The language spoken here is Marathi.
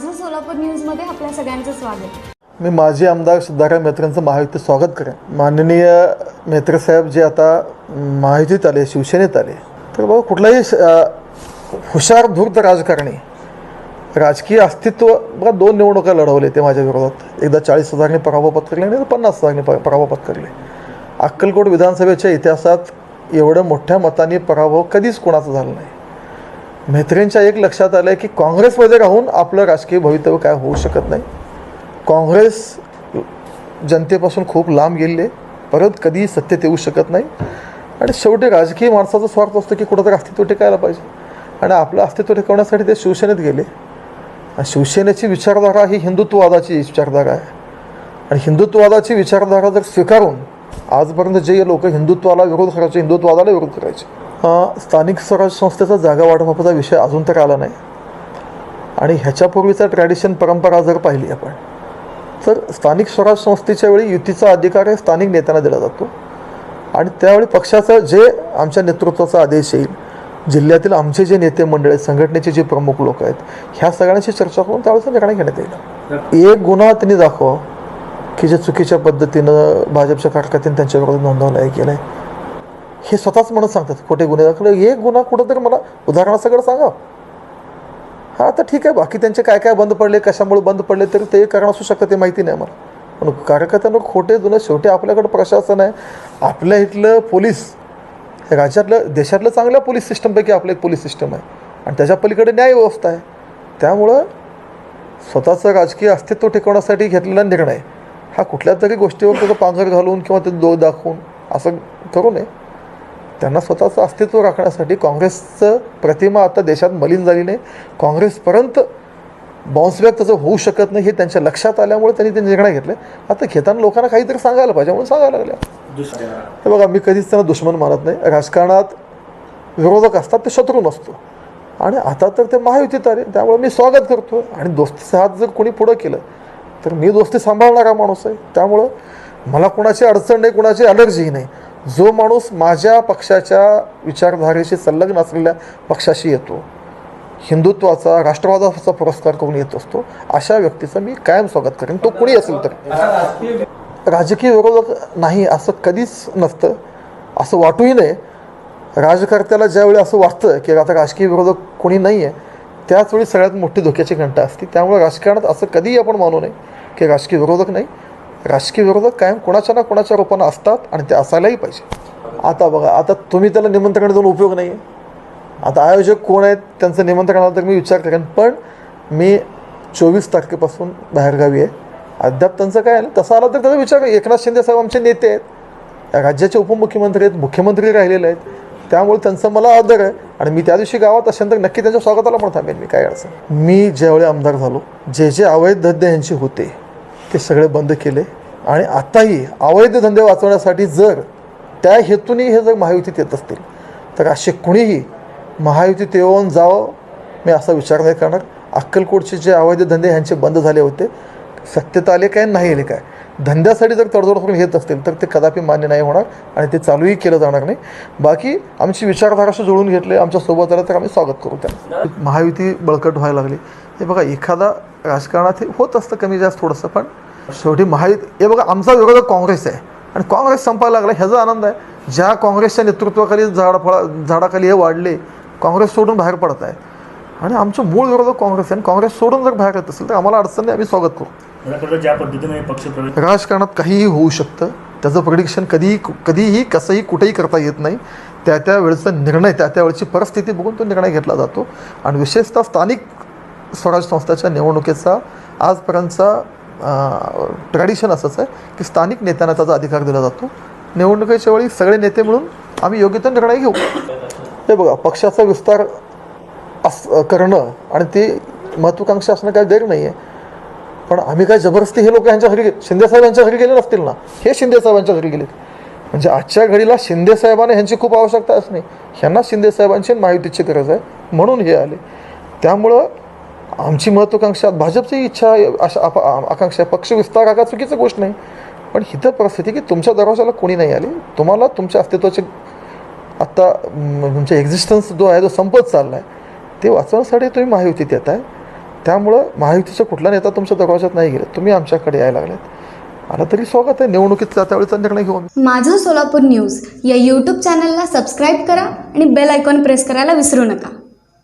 माझं सोलापूर न्यूजमध्ये आपल्या सगळ्यांचं स्वागत. मी माजी आमदार सिद्धाराम मेत्रेंचं महायुतीत स्वागत करेन. माननीय मेत्रे साहेब जे आता महायुतीत आले शिवसेनेत आले तर बाबा कुठलाही हुशार धूर्त राजकारणी राजकीय अस्तित्व बघा दोन निवडणुका लढवले ते माझ्या विरोधात. एकदा चाळीस हजारने पराभव पत्करले आणि पन्नास हजारने पराभव पत्करले. अक्कलकोट विधानसभेच्या इतिहासात एवढं मोठ्या मताने पराभव कधीच कोणाचा झाला नाही. म्हेत्रेंच्या एक लक्षात आलं की काँग्रेसमध्ये राहून आपलं राजकीय भवितव्य काय होऊ शकत नाही. काँग्रेस जनतेपासून खूप लांब गेले परत कधी सत्तेत येऊ शकत नाही. आणि शेवटी राजकीय माणसाचा स्वार्थ असतो की कुठंतरी अस्तित्व टिकायला पाहिजे. आणि आपलं अस्तित्व टिकवण्यासाठी ते शिवसेनेत गेले. आणि शिवसेनेची विचारधारा ही हिंदुत्ववादाची विचारधारा आहे. आणि हिंदुत्ववादाची विचारधारा जर स्वीकारून आजपर्यंत जे लोक हिंदुत्वाला विरोध करायचे हिंदुत्ववादाला विरोध करायचे स्थानिक स्वराज संस्थेचा जागा वाटपाचा विषय अजून तर आला नाही. आणि ह्याच्यापूर्वीचा ट्रॅडिशन परंपरा जर पाहिली आपण तर स्थानिक स्वराज संस्थेच्या वेळी युतीचा अधिकार हे स्थानिक नेत्यांना दिला जातो. आणि त्यावेळी पक्षाचं जे आमच्या नेतृत्वाचा आदेश येईल जिल्ह्यातील आमचे जे नेते मंडळ आहेत संघटनेचे जे प्रमुख लोक आहेत ह्या सगळ्यांशी चर्चा करून त्यावेळेचा निर्णय घेण्यात येईल. एक गुन्हा त्यांनी दाखवा की जे चुकीच्या पद्धतीनं भाजपच्या कार्यकर्त्यांनी त्यांच्याबरोबर नोंदवलं आहे केलं आहे हे स्वतःच म्हणत सांगतात खोटे गुन्हे दाखल. एक गुन्हा कुठंतरी मला उदाहरणासकट सांगा. हा तर ठीक आहे बाकी त्यांचे काय काय बंद पडले कशामुळे बंद पडले तरी ते कारण असू शकतं ते माहिती नाही मला पण कार्यकर्त्यांना खोटे जुनं शेवटी आपल्याकडं प्रशासन आहे. आपल्या इथलं पोलीस हे राज्यातलं देशातलं चांगल्या पोलीस सिस्टमपैकी आपलं एक पोलीस सिस्टम आहे. आणि त्याच्या पलीकडे न्यायव्यवस्था आहे. त्यामुळं स्वतःचं राजकीय अस्तित्व टिकवण्यासाठी घेतलेला निर्णय. हा कुठल्या तरी गोष्टीवर त्याचं पांघर घालून किंवा ते दो दाखवून असं करू नये. त्यांना स्वतःचं अस्तित्व राखण्यासाठी काँग्रेसचं प्रतिमा आता देशात मलिन झाली नाही काँग्रेसपर्यंत बाउन्सबॅक त्याचं होऊ शकत नाही हे त्यांच्या लक्षात आल्यामुळे त्यांनी ते निर्णय घेतले. आता घेताना लोकांना काहीतरी सांगायला पाहिजे म्हणून सांगायला लागल्या. हे बघा मी कधीच त्यांना दुश्मन मानत नाही. राजकारणात विरोधक असतात ते शत्रू नसतो. आणि आता तर ते महायुतीत आले त्यामुळे मी स्वागत करतो. आणि दोस्तीचा हात जर कोणी पुढं केलं तर मी दोस्ती सांभाळणारा माणूस आहे. त्यामुळं मला कुणाची अडचण नाही कुणाची अलर्जीही नाही. जो माणूस माझ्या पक्षाच्या विचारधारेशी संलग्न असलेल्या पक्षाशी येतो हिंदुत्वाचा राष्ट्रवादाचा पुरस्कार करून येत असतो अशा व्यक्तीचं मी कायम स्वागत करेन. तो कुणी असेल तर. राजकीय विरोधक नाही असं कधीच नसतं असं वाटूही नये. राजकर्त्याला ज्यावेळी असं वाटतं की आता राजकीय विरोधक कोणी नाही आहे त्याचवेळी सगळ्यात मोठी धोक्याची घंटा असते. त्यामुळे राजकारणात असं कधीही आपण मानू नये की राजकीय विरोधक नाही राजकीय विरोधक कायम कोणाच्या ना कोणाच्या रूपानं असतात आणि ते असायलाही पाहिजे. आता बघा आता तुम्ही त्याला निमंत्रण देऊन उपयोग नाही आहे आता आयोजक कोण आहेत त्यांचं निमंत्रण आलं तर मी विचार करेन पण मी चोवीस तारखेपासून बाहेरगावी आहे. अद्याप त्यांचं काय आलं तसं आलं तर त्याचा विचार एकनाथ शिंदे साहेब आमचे नेते आहेत. या राज्याचे उपमुख्यमंत्री आहेत मुख्यमंत्री राहिलेले आहेत. त्यामुळे त्यांचं मला आदर आहे आणि मी त्या दिवशी गावात असेल तर नक्की त्यांच्या स्वागताला पण थांबेन मी काय अडचण मी ज्यावेळी आमदार झालो जे जे अवैध धंदे यांचे होते ते सगळे बंद केले. आणि आताही अवैध धंदे वाचवण्यासाठी जर त्या हेतूने हे जर महायुतीत येत असतील तर असे कुणीही महायुतीत येऊन जावं मी असा विचार नाही करणार. अक्कलकोटचे जे अवैध धंदे ह्यांचे बंद झाले होते सत्यता आले काय नाही आले काय? धंद्यासाठी जर तडजोड करून घेत असतील तर ते कदापि मान्य नाही होणार आणि ते चालूही केलं जाणार नाही. बाकी आमची विचारधाराशी जुळून घेतले आमच्यासोबत आलं तर आम्ही स्वागत करू त्यांना. महायुती बळकट व्हायला लागली. हे बघा एखादा राजकारणात हे होत असतं कमी जास्त थोडंसं पण शेवटी महायुती हे बघा आमचा विरोधक काँग्रेस आहे. आणि काँग्रेस संपायला लागला ह्याचा आनंद आहे. ज्या काँग्रेसच्या नेतृत्वाखाली झाडाफळा झाडाखाली हे वाढले काँग्रेस सोडून बाहेर पडत आहे. आणि आमचं मूळ विरोधक काँग्रेस आहे. आणि काँग्रेस सोडून जर बाहेर येत असेल तर आम्हाला अडचण नाही आम्ही स्वागत करू. मला ज्या पद्धतीने पक्ष प्रवेश राजकारणात काहीही होऊ शकतं. त्याचं प्रडिक्शन कधीही कधीही कसंही कुठेही करता येत नाही. त्या त्या वेळेचा निर्णय त्या त्या वेळची परिस्थिती बघून तो निर्णय घेतला जातो. आणि विशेषतः स्थानिक स्वराज संस्थाच्या निवडणुकीचा आजपर्यंतचा ट्रॅडिशन असंच आहे की स्थानिक नेत्यांना त्याचा अधिकार दिला जातो. निवडणुकीच्या वेळी सगळे नेते मिळून आम्ही योग्य तो निर्णय घेऊ. हे बघा पक्षाचा विस्तार अस करणं आणि ते महत्त्वाकांक्षा असणं काही गैर नाही आहे पण आम्ही काय जबरदस्ती हे लोक यांच्या घरी गे शिंदेसाहेब यांच्या घरी गेले नसतील ना? हे शिंदेसाहेबांच्या घरी गेलेत. म्हणजे आजच्या घडीला शिंदेसाहेबांना ह्यांची खूप आवश्यकता असणे ह्यांना शिंदेसाहेबांची साहेबांची महायुतीची गरज आहे म्हणून हे आले. त्यामुळं आमची महत्त्वाकांक्षा भाजपची इच्छा आहे, अशा आप- आकांक्षा पक्ष विस्तार आका का गोष्ट नाही. पण हिथं परिस्थिती की तुमच्या दरवाजाला कोणी नाही आले. तुम्हाला तुमच्या अस्तित्वाची आत्ता म, म्हणजे तुमचा एक्झिस्टन्स जो आहे जो संपत चालला आहे ते वाचवण्यासाठी तुम्ही महायुतीत येत आहे त्यामुळं महायुतीचा कुठला नेता तुमच्या दरवाजात नाही गेला? तुम्ही आमच्याकडे यायला लागलेत. मला तरी स्वागत आहे. निवडणुकीत त्यावेळेचा निर्णय घेऊन माझं सोलापूर न्यूज या यूट्यूब चॅनलला सबस्क्राईब करा आणि बेल आयकॉन प्रेस करायला विसरू नका.